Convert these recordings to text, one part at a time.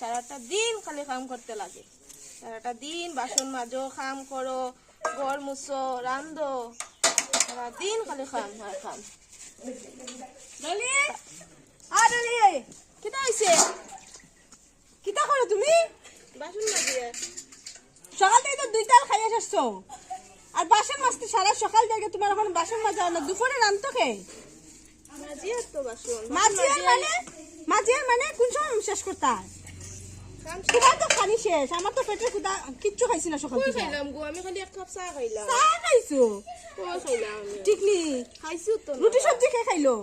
সারাটা দিন খালি কাম করতে লাগে। সারাটা দিন বাসন মাজো কাম করো ঘর মুছো রান্ধো। সারা দিন খালি খাম আর খাম ডলি? কিতা হয়েছে কিতা করো তুমি? বাসন মাজিয়ে সকাল থেকে তো দুই তাল আসছো আর বাসন মাজতে সারা সকাল থেকে তোমার এখন বাসন মাজা না দুপুরে রান্ধতো কে? মাজিয়ে তো বাসন মাঝিয়ার মানে? মাঝিয়ার মানে? কোন সময় শেষ করতা তোমার তো খানি শেষ। আমার তো পেটের ক্ষুদা কিচ্ছু খাইছি না সকাল থেকে। খাইলাম গো? আমি খালি এক কাপ চা খাইলাম। চা খাইছো? খাইলাম আমি? ঠিক নি? খাইছিও তো। রুটি সবজি খেয়ে খাইলো?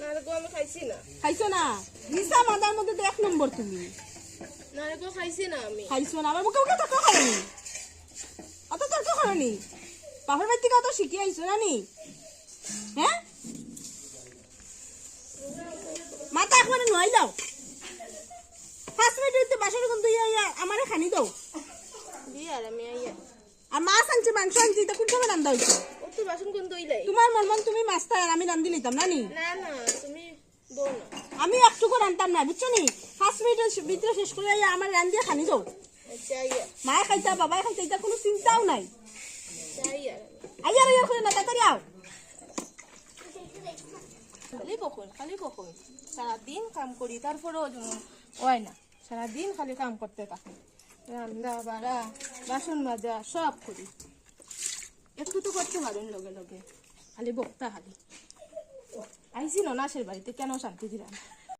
না গো আমি খাইছি না। খাইছো না? নিসা মাদার মধ্যে তো এক নম্বর তুমি। না গো খাইছি না আমি। খাইছো না? আমার মুখে মুখে তর্ক করনি? অত তর্ক করনি? বাপের বাড়ি থেকে অত শিখে আইছো না নি? হ্যাঁ? মাথা একবারে নোয়াই দাও পাঁচ মিনিট হইতে বাসন কিন্তু ইয়া ইয়া আমারে খানি দাও বিয়ার আমি আইয়া আর মাছ আনছে মাংস আনছে তা কোন সময় রান্ধা হইছে তো বাসন কোন দইলাই তোমার মন মন তুমি মাছটা আর আমি রান্ধি নিতাম না নি না না। তুমি আমি একটুকু রান্ধতাম না বুঝছ নি? পাঁচ মিনিটের ভিতরে শেষ করে আমার রান্ধিয়ে খানি আইয়া মায়ে খাইতা বাবাই খাইতা এটা কোনো চিন্তাও নাই। আইয়া আইয়ার আইয়ার করে না তাড়াতাড়ি আও খালি কখন খালি কখন সারাদিন কাম করি তারপরেও হয় না সারাদিন খালি কাম করতে থাকি রান্না, বাড়া, বাসন মাজা, সব করি। একটু তো করতে পারেন লগে লগে। খালি বক্তা খালি। আইসি ননাসের বাড়িতে, কেন শান্তি দিলাম